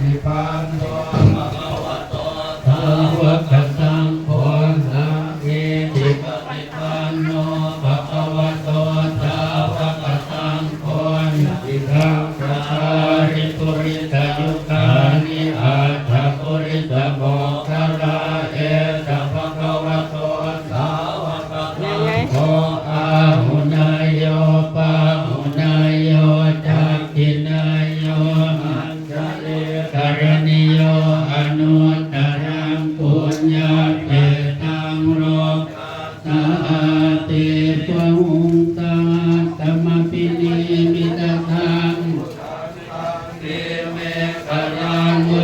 นิพพานโต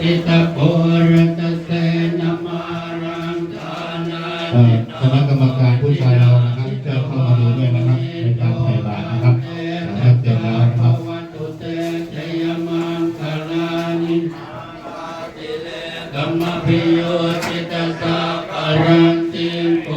สมารังคณะกรรมการผู้ชายเรานะครับจะเข้ามาดูด้วยนะครับในการใส่บาตรนะครับนะครับเสร็จแล้วนะครับอรรมพิโยจิตตาปรันติโพ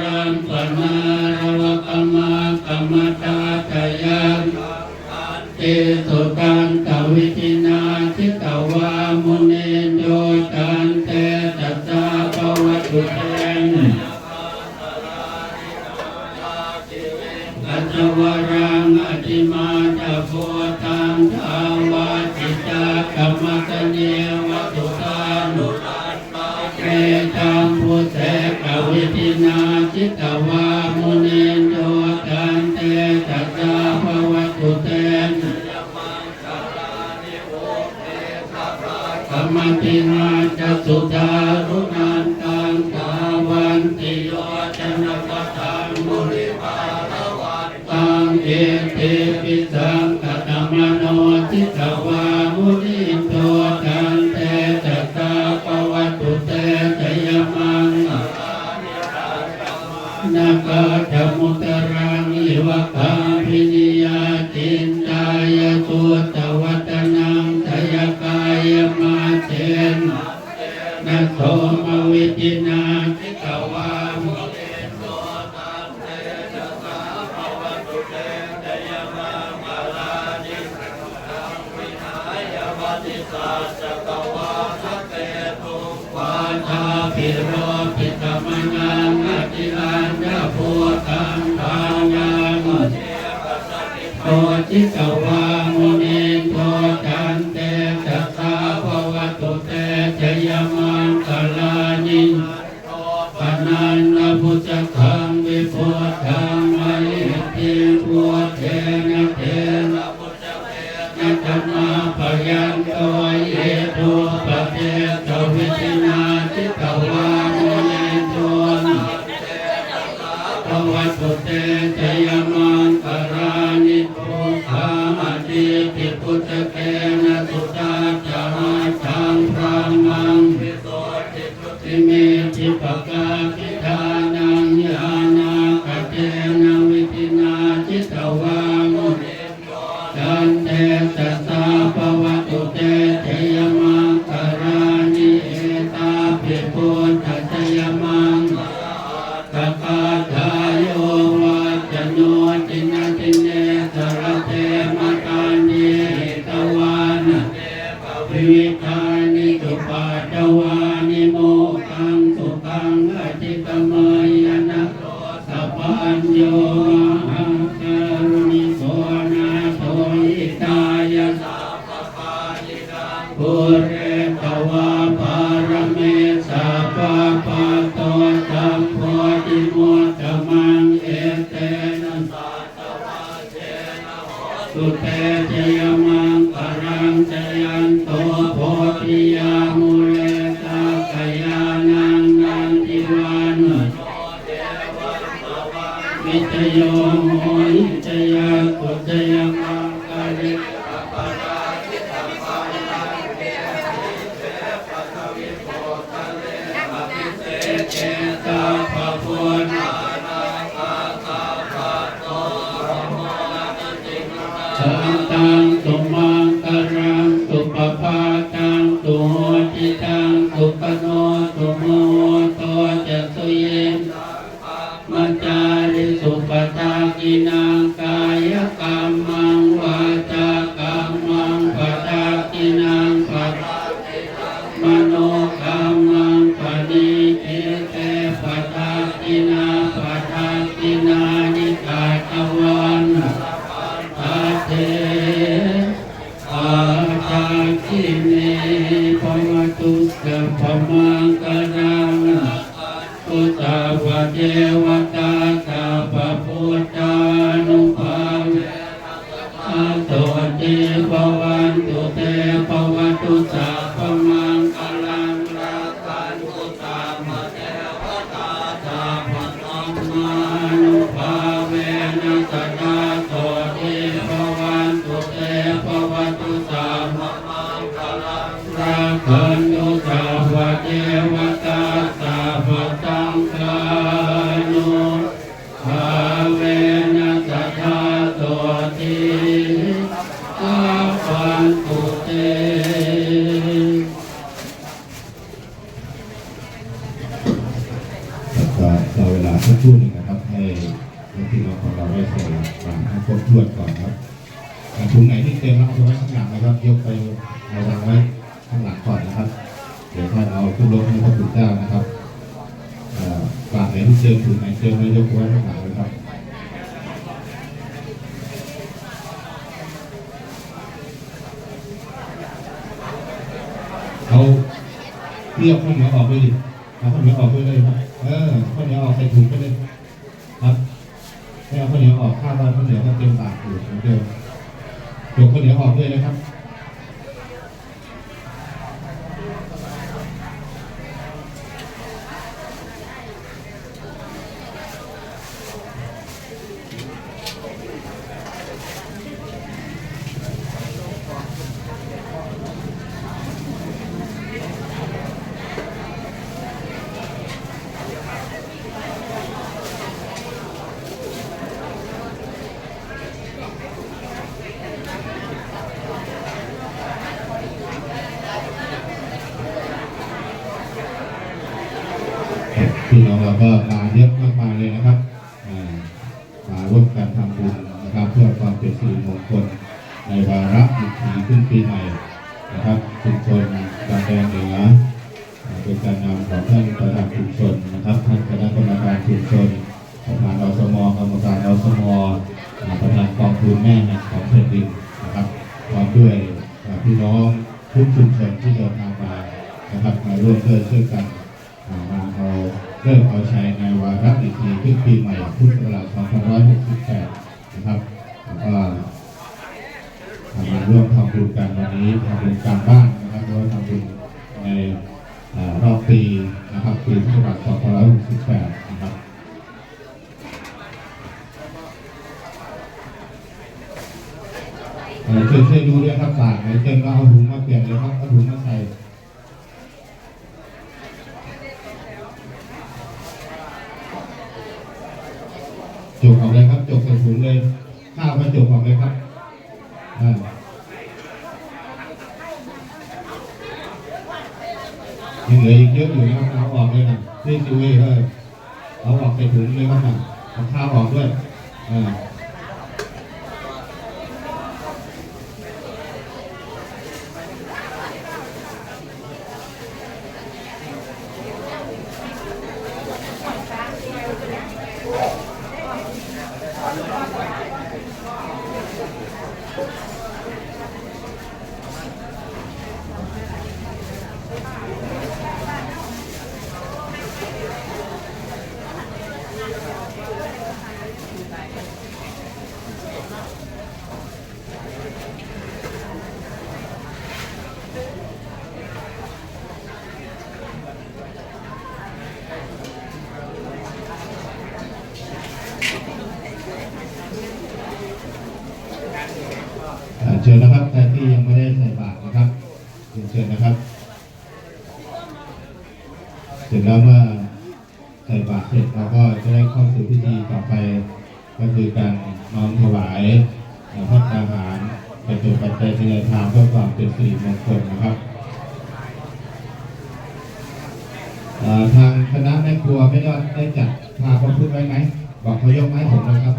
รัมปนารวกรรมกรรมตา นปัฏฐานมุริปาตวัตตังเอเปปิสังกตมโนทิตวามุนิโตทันเตจตาปวัตุเตจยมังนาคาธมุตระนิวะภาพินิยาตินตายตุตวัตนังทยกายมาเจนนโท ที่อันจิกวามุนิโตจันเตจัตาภวตุเตจยมังคลานิปนันนพุจคังวิพุทธังมหิติพุทเทนะเทนะธรรมะพยัญชนะ ภิวิทานิจุปาจวานิโมกังสุขังอจิตมายนะสัพพัญโยหังการุณโสนาโทยิตายะสัพพายิกังปุเรตวาปารเมสะปะปะโตสัมโพติโม in eh, อาปันตุเตก็รอเวลาสักครู่หนึ่งนะครับ ให้พี่น้องของเราได้ใส่บาตรให้ครบถ้วนก่อนครับอ่ถุงไหนที่เต็มแล้วเอาไปไว้ข้างหลังนะครับ ยกไปเอาวางไว้ข้างหลังก่อนนะครับ เดี๋ยวท่านเอาขึ้นรถให้พระคุณเจ้านะครับอ่าบาตรไหนที่เจอถุงไหนเจอไว้ยกไว้ข้างหลังเลยครับ เอา รียกข้าวเหนียวออกไปดิเอาข้าวเหนียวออกไปเลยครับเออข้าวเหนียวออกใส่ถุงไปเลยครับให้เอาข้าวเหนียวออกข้าวบ้านข้าวเหนียวก็เต็มปากอยู่เหมือนเดิมยกข้าวเหนียวออกด้วยนะครับ ก็มาเยอะมากมายเลยนะครับอ่ามาร่วมกันทำบุญนะครับ เพื่อความเป็นสิริมงคลในวาระดิถีขึ้นปีใหม่นะครับชุมชนบางแดงเหนือเป็นการนำของท่านประธานชุมชนนะครับท่านคณะกรรมการชุมชนประธานอสมกรรมการอสมอประธานกองทุนแม่ของแผ่นดินนะครับพร้อมด้วยพี่น้องทุกชุมชนที่เดินทางมานะครับมาร่วมด้วยช่วยกัน เริ่มเอาชัยในวาระดิถีขึ้นปีใหม่พุทธศักราช2568 นะครับแล้วก็มาร่วมทำบุญกันวันนี้ทำบุญกลางบ้านนะครับแล้วทำบุญในรอบปีนะครับปีพุทธศักราช2568 นะครับเอ่อช่วยช่วยดูด้วยครับบาทไหนเต็มก็เอาถุงมาเปลี่ยนเลยครับเอาถุงมาใส่ จกออกเลยครับจกใส่ ถุงเลยข้าวก็จกออกเลยครับอ่ายังเหลืออีกเยอะอยู่นะครับเอาออกเลยนะนี่สิเว้ยเฮ้ยเอาออกใส่ถุงเลยครับนะเอาข้าวออกด้วยอ่า ชิญนะครับใครที่ยังไม่ได้ใส่บาตรนะครับเรียนเชิญนะครับ เสร็จแล้วเมื่อใส่บาตรเสร็จเราก็จะได้เข้าสู่พิธีต่อไป ก็คือการน้อมถวายพระอาหารเป็นตัวปัจจัยที่เราทำเพื่อความเป็นสิริมงคลนะครับทางคณะแม่ครัวไม่ยอดได้จัดพาพระพุทธไว้ไหมบอกเขายกไม้ผมนะครับ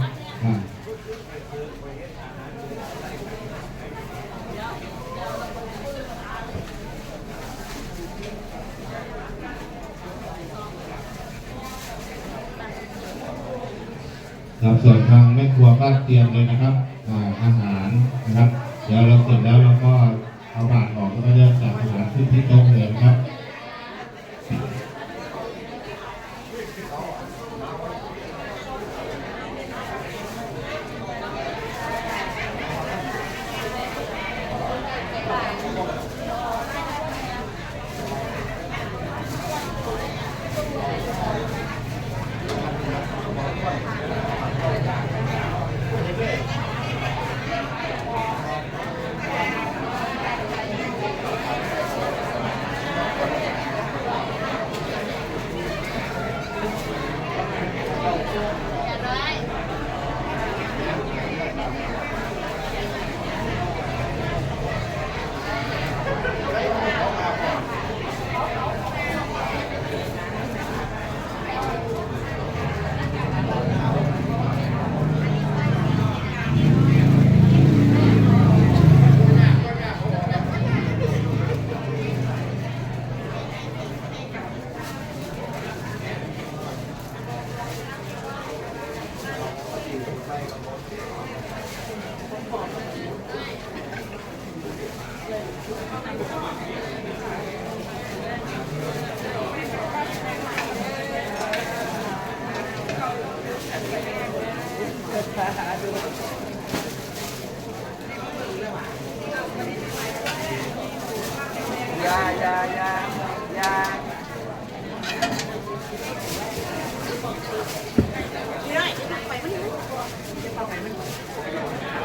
ครับส่วนทางแม่ครัวก็เตรียมเลยนะครับอาหารนะครับ เดี๋ยวเราเสร็จแล้วเราก็เอาบาตรออกแล้ก็เลือกจากอาหารที่ที่โต๊ะเลยนะครับ